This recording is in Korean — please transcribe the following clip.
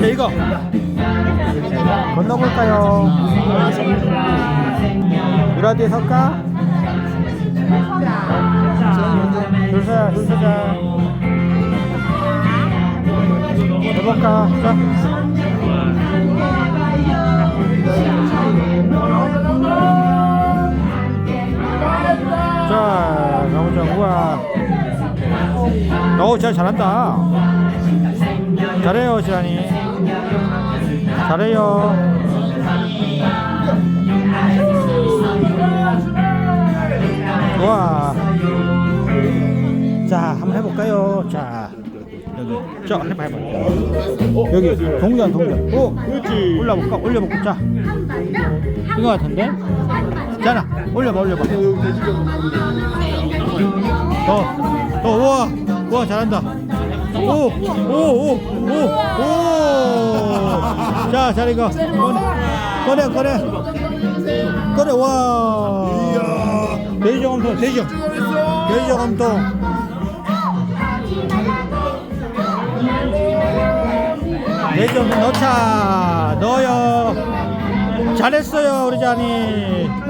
자, 이거 건너볼까요? 유라디에 설까? 줄 서자, 줄 서자. 해볼까? 자. 자, 가보자. 우와. 오, 잘 잘한다. 잘해요, 지란이. 잘해요. 와. 자, 한번 해볼까요? 자, 여기. 자, 해봐, 해봐. 여기, 동전, 동전. 오, 올라볼까? 올려볼까? 자, 이거 같은데? 자나, 올려봐, 올려봐. 더, 더, 우와, 우와, 잘한다. 오, 오, 오, 오, 오. 자, 잘 이거. 꺼내, 꺼내. 꺼내, 와. 돼지정 엄통, 돼지정. 돼지정 엄통. 돼지정 엄통 넣자. 넣어요. 잘했어요, 우리 자니.